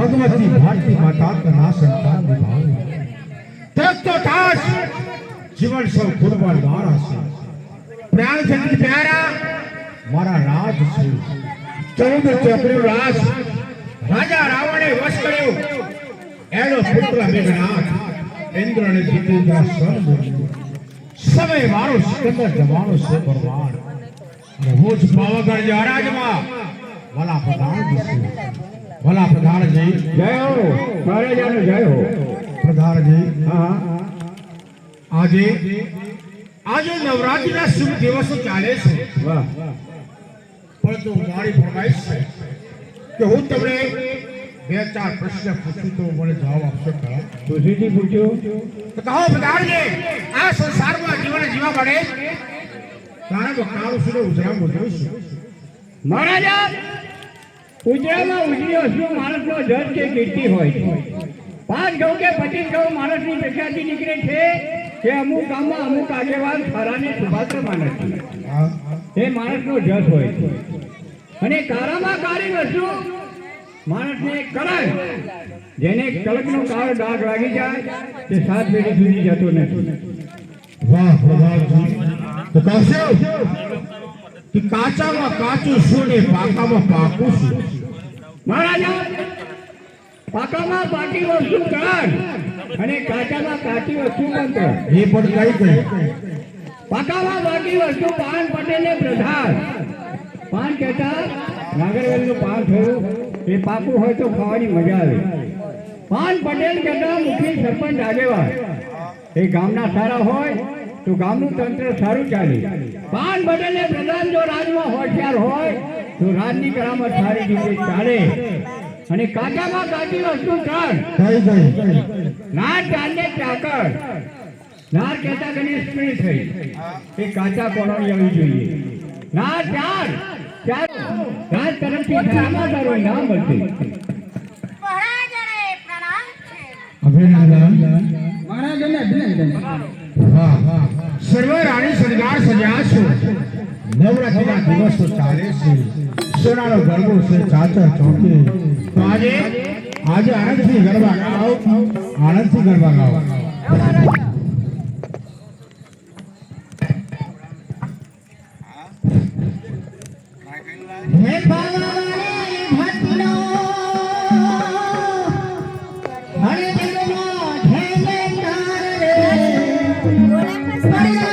भगवती भारती माता का संतान निभावे तक तो ताश जीवन सब कुर्बान द्वारा से प्राण जगत प्यारा મારા રાજ છે ચૌદ ચોકડીઓ રાજ રાજા રાવણે વશ કર્યો એનો પુત્ર મેઘનાથ ઇન્દ્રને જીતેન્દ્ર સ્વર્ગ સમય મારો સિકંદર જવાનો છે ભગવાન અને હું જ પાવાગઢ મહારાજમાં ભલા પ્રધાનજી છું ભલા પ્રધાનજી જય હો મહારાજાનો જય હો. પ્રધાનજી હા. આજે આજે નવરાત્રિના શુભ દિવસો ચાલે છે. વાહ. પરંતુ મારી ફરમાઈશ છે કે હું તમને બે ચાર પ્રશ્ન પૂછું તો મને જવાબ આપશો ખરા? તુલસીજી પૂછ્યો? તો કહો પ્રધાનજી આ સંસારમાં જીવન જીવા તારા કે કાળ સુરે ઉજરામ ઉજવીશું મહારાજા ઉજરામાં ઉજળી વસ્તુ માણસનો જજ કે કીર્તિ હોય. પાંચ ઘઉં કે પચીસ ઘઉં માણસની પ્રખ્યાતિ નીકળે છે કે અમુક ગામમાં અમુક આગેવાન ખરાને સુભાષ માણસ છે. એ માણસનો જસ હોય છે. અને કારામાં કાળી વસ્તુ માણસને કરાય જેને કલકનો કાળો ડાઘ લાગી જાય તે સાત પેઢી સુધી જતો નથી. વાહ પ્રધાનજી તો કહેશો કે કાચામાં કાચું શું ને પાકામાં પાકું શું? મહારાજા પાકામાં પાકી વસ્તુ કર અને કાચામાં કાચી વસ્તુ મંત્ર એ પણ કઈ છે પાકામાં પાકી વસ્તુ પાન પટેલે પ્રધાન. પાન કહેતા નાગરવેલનું પાન થયું. એ પાકું હોય તો ખાવાની મજા આવે. પાન પટેલ કહેતા મુખ્ય સરપંચ આગેવાન. એ ગામના સારા હોય તો ગામનું તંત્ર સારું ચાલે. પાન બદલે પ્રધાન જો રાજમાં હોશિયાર હોય તો રાજની કરામત સારી રીતે ચાલે. અને કાચામાં કાચી વસ્તુ ચાલ ના ચાંદે ચાકર. નાર કહેતા ઘણી સ્પીડ થઈ. એ કાચા કોણોની આવી જોઈએ. ના ચાર. ચાર. રાજ તરફથી સારામાં સારું ઇનામ મળશે અભિનંદન પ્રણામ છે. અભિનંદન. મહારાજાને અભિનંદન વાહ. સર્વ રાણી શણગાર સજ્યા છો. નવરાત્રિના દિવસો ચાલે છે. સોનાનો ગરબો છે ચાચર ચોકે. તો આજે આજે આનંદથી ગરબા ગાઓ. આનંદથી ગરબા ગાઓ. હે ભગવાને ગરબાની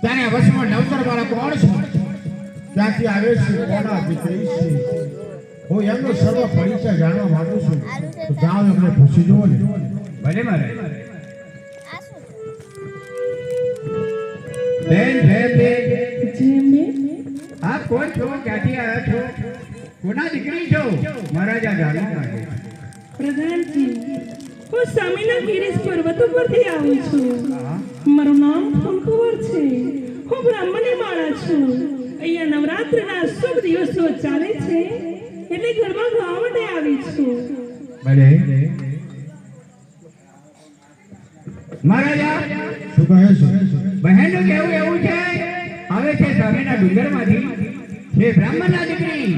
ત્યારે વસમાં નવતર વાળા કોણ છે? ક્યાંથી આવે છે કોના દીકરી છે? હું એમનો સર્વ પરિચય જાણવા માંગુ છું. તો જાઓ એમને પૂછી જુઓ ને. ભલે મારે. બેન બેન બેન આપ કોણ છો? ક્યાંથી આવ્યા છો? કોના દીકરી છો? મહારાજા જાણવા માટે પ્રધાનજી હું સામેના ગિરીશ પર્વત ઉપરથી આવું છું. મારું નામ ફૂલકુંવર છે. હું બ્રાહ્મણી માળા છું. અહીંયા નવરાત્રના શુભ દિવસો ચાલે છે એટલે ઘરમાં ગાવા માટે આવી છું. મહારાજા શું કહે છે? બહેનનું કહેવું એવું છે આવે છે સામેના ડુંગરમાંથી છે બ્રાહ્મણના દીકરી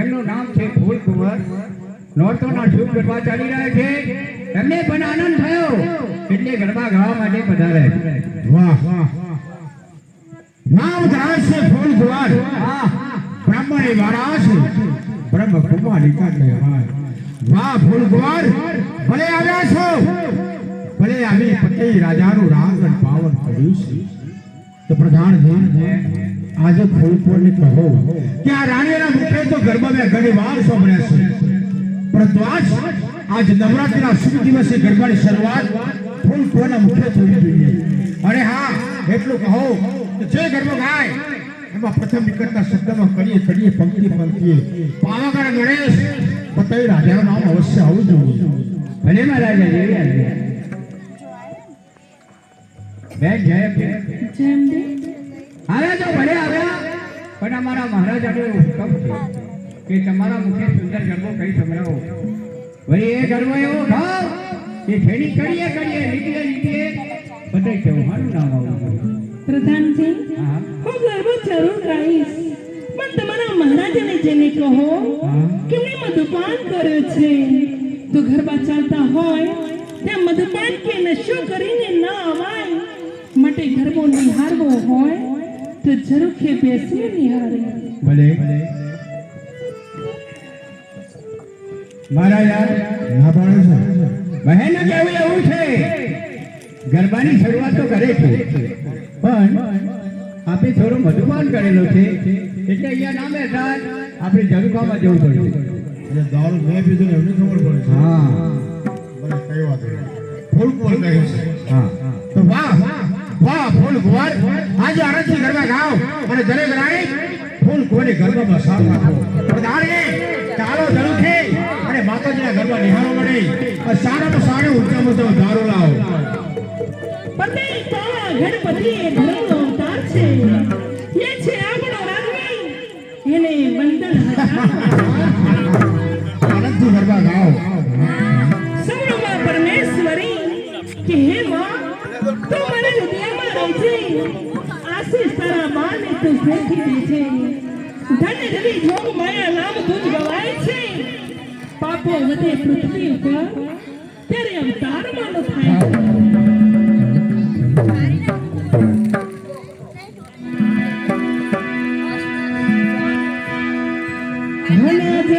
એમનું નામ છે ફૂલકુંવર. નોરતોના શુભ ગરબા ચાલી રહ્યા છે. એમને પણ આનંદ થયો, એટલે ગરબા ગાવા માટે પધારે. વાહ વાહ. નામ ધરાવે છે ફૂલ ગુવાર બ્રાહ્મણી વાળા છે. બ્રહ્મ કુમારી કાઢે વાહ, ફૂલ ગુવાર ભલે આવ્યા છો. ભલે આવી પતિ રાજાનું રાંગણ પાવન કર્યું છે. તો પ્રધાનજી આજે ફૂલપોરને કહો. કે આ રાણીના મુખે તો ગરબા મેં ઘણી વાર સાંભળ્યા છે. પરંતુ આજ નવરાત્રીના શુભ દિવસે ગરબાની શરૂઆત કોના મુખે થવી જોઈએ. અને હા એટલું કહો જે ગરબો ગાય એમાં પ્રથમ નીકળતા શબ્દમાં કરીએ કરીએ પંક્તિ પંક્તિએ. પાવાગઢ ગણેશ પતઈ રાજાનું નામ અવશ્ય આવવું જોઈએ. ભલે મહારાજા જેવી આજ્ઞા. બેન જય આવ્યા તો ભલે આવ્યા પણ અમારા મહારાજાનો હુકમ છે કે તમારા મુખે સુંદર ગરબો કઈ સંભળાવો. વળી એ ગરબો એવો ભાવ એ જેની કરીએ કરીએ લીટીએ લીટીએ બધાય મારું નામ આવું પ્રધાનજી હા. ગરબો જરૂર ગાઈશ પણ તમારા મહારાજાને જેને કહો કે મેં મધુપાન કર્યો છે? તો ગરબા ચાલતા હોય ત્યાં મધુપાન કે નશો કરીને ના અવાય. માટે ગરબો નિહારવો હોય તો જરૂર કે બેસીને નિહારે ભલે ભલે. મહારાજા ના પાડે છે. બહેન કેવું એવું છે. ગરબાની શરૂઆત તો કરે છે. પણ આપણે થોડું મધુપાન કરેલો છે. એટલે અહીંયા ના બેઠા આપણે જગુકામાં જવું પડ્યું એટલે દારૂ મેં પીધું એમને ખબર પડે હા. મને કઈ વાત નહીં. ફૂલકુવાર કહે છે. હા. તો વાહ વાહ ફૂલ કુંવર આજે આરતી ગરબા ગાઓ અને દરેક રાણી ફૂલ કુંવરની ગરબામાં સાથ રાખો ગરબા નિહાળો મળે સારામાં સારું ઊંચામાં ઊંચો દારૂ લાવો. પતે તારા ગણપતિ ધર્મનો અવતાર છે. એ છે આપણો રાજવી એને હજાર આનંદથી ગરબા ગાઓ સૌમાં પરમેશ્વરી કે હે માં તું મને હૃદયમાં રહેજે. આશીષ તારા બાને તું ફેંકી દેજે. ધન્ય રવિ જોગ માયા નામ તુજ ગવાય. પાપો વધે પૃથ્વી ઉપર ત્યારે અવતાર માનો થાય છે. અનાજ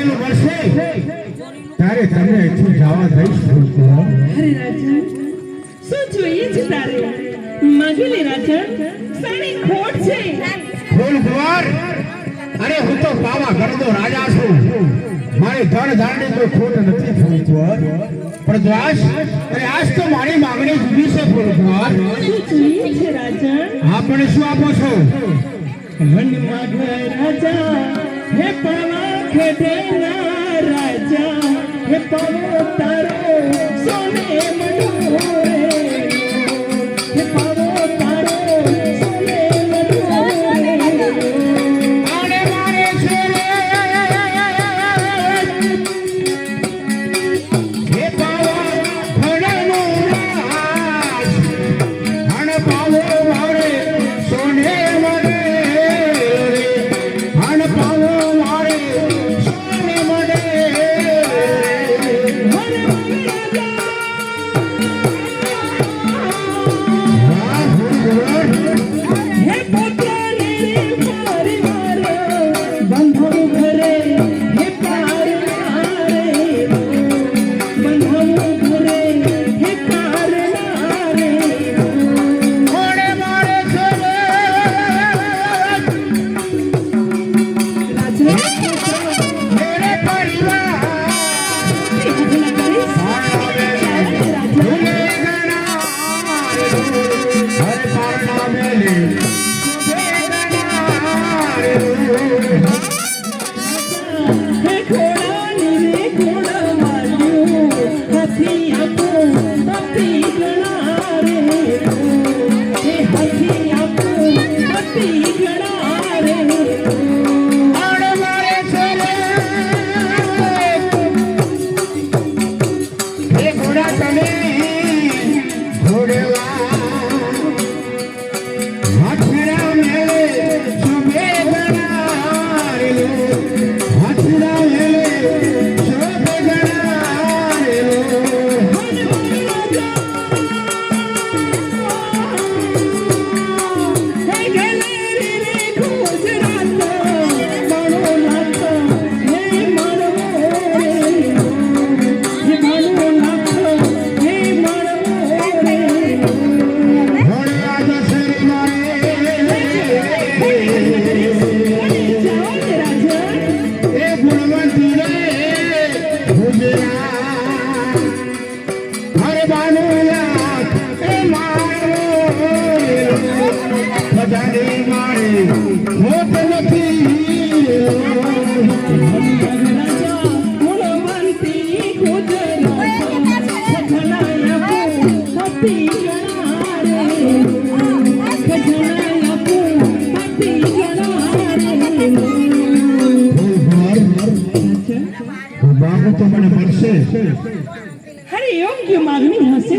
માગેલું વર્ષે તારે તમને અહીંથી જવા દઈશ ફૂલકુંવર. અરે રાજન શું જોઈએ છે તારે? માગેલી રાજા સારી ખોટ છે. ફૂલકુંવર, અરે હું તો પાવા ગરદો રાજા છું. મારી ધન ધારણી કોઈ ખોટ નથી ફૂલકુંવર. પણ દ્વાસ અરે આજ તો મારી માંગણી જુદી છે. શું જોઈએ આપણે શું આપો છો? મન માગવા રાજા હે પાવા. ખેડેલા રાજા હે પાવો સોને મનોરે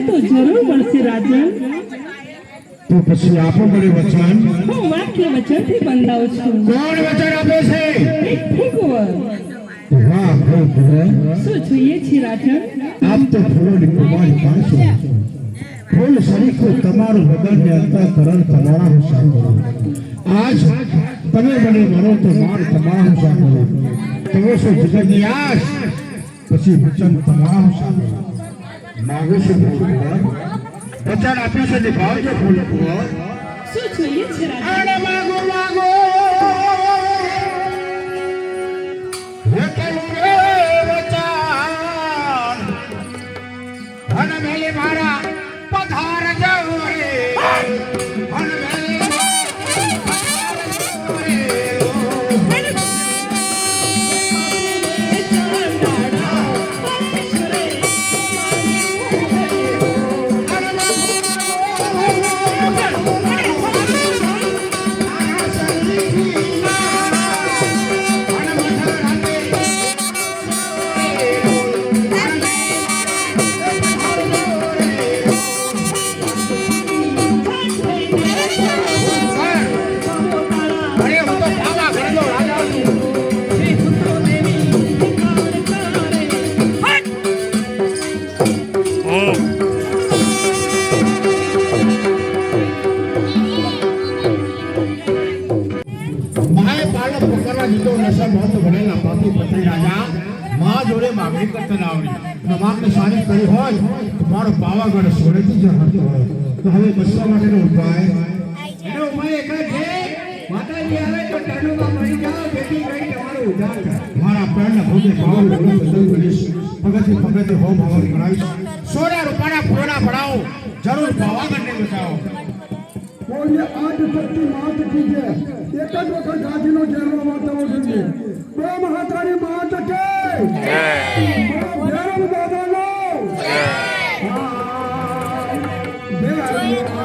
તો જરૂર મળશે રાજન. તો પછી આપો મને વચન. હું વાક્ય વચનથી બંધાવ છું. કોણ વચન આપે છે? ઠીકવર વાહ વાહ શું જોઈએ છે રાજન? આપ તો ફૂલોની કુમારી પાડશો. ફૂલ સરીખો તમારું વગરને અંતઃકરણ તમારા સાંભળો. આજ તમે મને મરો તો માર તમારું સાંભળો. તમે શું જગતની આશ પછી વચન તમારું સાંભળો. માગો છું ફૂલ વચન આપ્યું છે નિભાવજો ફૂલ. શું જોઈએ છે આને માગો માગો. નશા મોત ભરેલા પાપી પત્ની રાજા મા જોડે માગણી કરતા ના આવડી અને માગને સારી કરી હોય તો મારો પાવાગઢ સોરેથી જ હરતો હોય તો હવે બસવા માટેનો ઉપાય એનો ઉપાય એક જ મારા પ્રાણના ભોગે પાવન ભોગે બદલ કરીશ પગથી પગથી હોમ હવન કરાવીશ સોના જરૂર પાવાગઢને કોઈને આજ શક્તિ માત કીજે એક જ વખત ગાંધીનો જેલમાં વાર્તાઓ જોઈએ બે મહાતારી માત કે ભૈરવ દાદાનો. જય. આયો રે